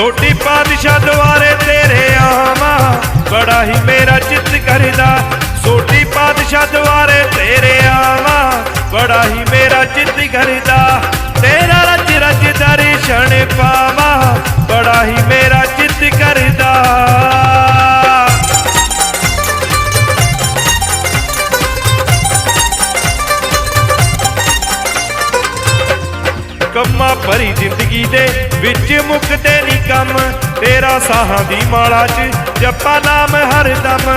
ਛੋਟੀ ਪਾਤਸ਼ਾਹ ਦੁਆਰੇ ਤੇਰੇ ਆਵਾਂ। ਬੜਾ ਹੀ ਮੇਰਾ ਚਿੱਤ ਕਰਦਾ ਸੋਢੀ ਪਾਦਸ਼ਾਹ ਦੁਆਰੇ ਤੇਰੇ ਆਵਾਂ। ਬੜਾ ਹੀ ਮੇਰਾ ਚਿੱਤ ਕਰਦਾ, ਤੇਰਾ ਰਜ ਰਜ ਦਰਸ਼ਨ ਪਾ ਕੰਮਾਂ ਭਰੀ ਜ਼ਿੰਦਗੀ ਦੇ ਵਿੱਚ ਮੁੱਕਦੇ ਨਹੀਂ ਕੰਮ। ਤੇਰਾ ਸਾਹਾਂ ਦੀ ਮਾਲਾ 'ਚ ਜਪਾ ਨਾਮ ਹਰਦਮ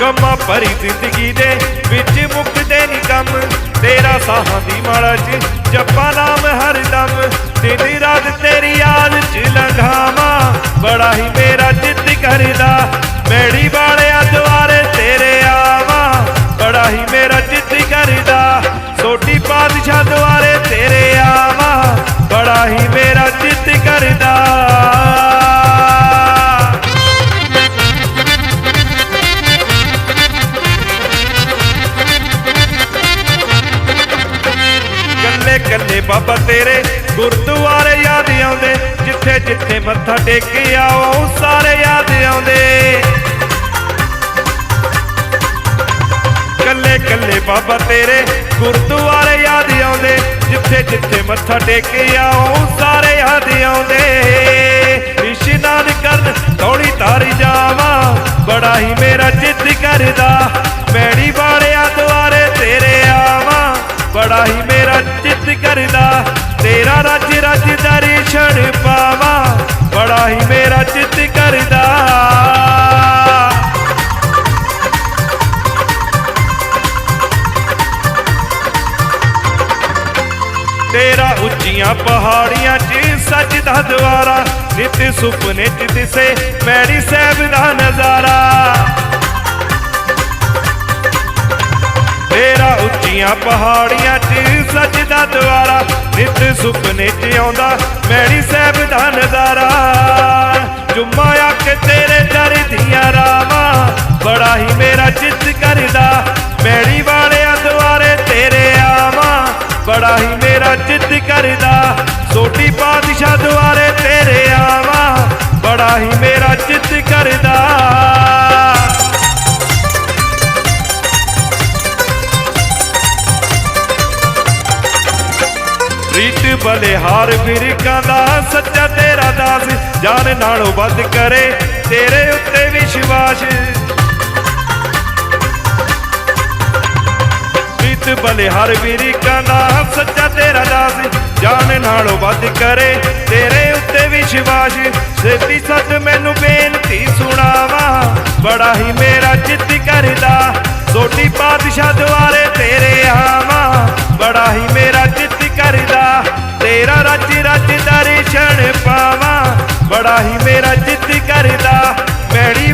ਕੰਮਾਂ ਭਰੀ ਜ਼ਿੰਦਗੀ ਦੇ ਵਿੱਚ ਮੁੱਕਦੇ ਨਹੀਂ ਕੰਮ। ਤੇਰਾ ਸਾਹਾਂ ਦੀ ਮਾਲਾ 'ਚ ਜਪਾ ਨਾਮ ਹਰਦਮ ਦਿਨ ਰਾਤ ਤੇਰੀ ਯਾਦ 'ਚ ਲੰਘਾਵਾਂ। ਬੜਾ ਹੀ ਮੇਰਾ ਚਿੱਤ ਕਰਦਾ। ਮੈੜੀ ਵਾਲਿਆ ਦੁਆਰੇ ਤੇਰੇ ਆਵਾ। ਬੜਾ ਹੀ ਮੇਰਾ ਚਿੱਤ ਕਰਦਾ ਸੋਢੀ ਪਾਤਸ਼ਾਹ ਦੁਆਰੇ ਤੇਰੇ ਆਵਾ, ਬੜਾ ਹੀ ਮੇਰਾ ਚਿੱਤ ਕਰਦਾ। ਕੱਲੇ ਕੱਲੇ ਬਾਬਾ ਤੇਰੇ ਗੁਰਦੁਆਰੇ ਯਾਦ ਆਉਂਦੇ, ਜਿੱਥੇ ਜਿੱਥੇ ਮੱਥਾ ਟੇਕਿਆ, ਉਹ ਸਾਰੇ ਯਾਦ ਆਉਂਦੇ। ਕੱਲੇ ਕੱਲੇ ਬਾਬਾ ਤੇਰੇ। ਗੁਰਦੁਆਰੇ ਯਾਦ ਆਉਂਦੇ, ਜਿੱਥੇ ਜਿੱਥੇ ਮੱਥਾ ਟੇਕਿਆ ਉਹ ਸਾਰੇ ਯਾਦ ਆਉਂਦੇ। ਇਸ਼ਨਾਨ ਕਰਨ ਥੋੜੀ ਤਾਰੀ ਜਾਵਾਂ, ਬੜਾ ਹੀ ਮੇਰਾ ਚਿੱਤ ਕਰਦਾ। ਮੈੜੀ ਵਾਲਿਆ ਦੁਆਰੇ ਤੇਰੇ ਆਵਾਂ, ਬੜਾ ਹੀ ਮੇਰਾ ਚਿੱਤ ਕਰਦਾ। ਤੇਰਾ ਰੱਜ ਰੱਜ ਦਰਸ਼ਨ ਪਾਵਾਂ, ਬੜਾ ਹੀ ਮੇਰਾ ਜਿੱਦ ਕਰਦਾ। ਤੇਰਾ ਉੱਚੀਆਂ ਪਹਾੜੀਆਂ 'ਚ ਸਜਦਾ ਦੁਆਰਾ, ਨਿਤ ਸੁਪਨੇ 'ਚ ਦਿਸੇ ਮੈੜੀ ਸਾਹਿਬ ਦਾ ਨਜ਼ਾਰਾ। ਤੇਰਾ ਉੱਚੀਆਂ ਪਹਾੜੀਆਂ 'ਚ ਸਜਦਾ ਦੁਆਰਾ, ਨਿਤ ਸੁਪਨੇ 'ਚ ਆਉਂਦਾ ਮੈੜੀ ਸਾਹਿਬ ਦਾ ਨਜ਼ਾਰਾ। ਜੁਮਾ ਆ ਕੇ ਤੇਰੇ ਦਰ ਦੀਆਂ ਰਾਵਾਂ, ਬੜਾ ਹੀ ਮੇਰਾ ਚਿੱਤ ਕਰਦਾ ਮੈੜੀ ਹੀ ਕਰਦਾ। ਸੋਢੀ ਪਾਤਸ਼ਾਹ ਦੁਆਰੇ ਤੇਰੇ ਆਵਾ, ਬੜਾ ਹੀ ਮੇਰਾ ਚਿੱਤ ਕਰਦਾ। ਰੀਤ ਬਲਿਹਾਰ ਫਿਰਕਾਂ ਦਾ ਸੱਚਾ ਤੇਰਾ ਦਾਸ, ਜਾਨ ਨਾਲੋਂ ਵੱਧ ਕਰੇ ਤੇਰੇ ਉੱਤੇ ਵਿਸ਼ਵਾਸ। ਰੀਤ ਬਲਿਹਾਰ ਫਿਰਕਾਂ ਦਾ ਸੱਚਾ ਤੇਰਾ ਦਾਸ ਜਾਨ ਨਾਲੋਂ ਵੱਧ ਕਰੇ, ਤੇਰੇ ਉੱਤੇ ਵਿਸ਼ਵਾਸ। ਸੇਤੀ ਸੱਚ ਮੈਨੂੰ ਬੇਨਤੀ ਸੁਣਾਵਾ, ਬੜਾ ਹੀ ਮੇਰਾ ਚਿੱਤ ਕਰਦਾ। ਸੋਢੀ ਪਾਤਸ਼ਾਹ ਦੁਆਰੇ ਤੇਰੇ ਆਵਾਂ, ਬੜਾ ਹੀ ਮੇਰਾ ਚਿੱਤ ਕਰਦਾ। ਤੇਰਾ ਰੱਜ ਰੱਜ ਦਰਸ਼ਨ ਪਾਵਾਂ, ਬੜਾ ਹੀ ਮੇਰਾ ਚਿੱਤ ਕਰਦਾ। ਮੈੜੀ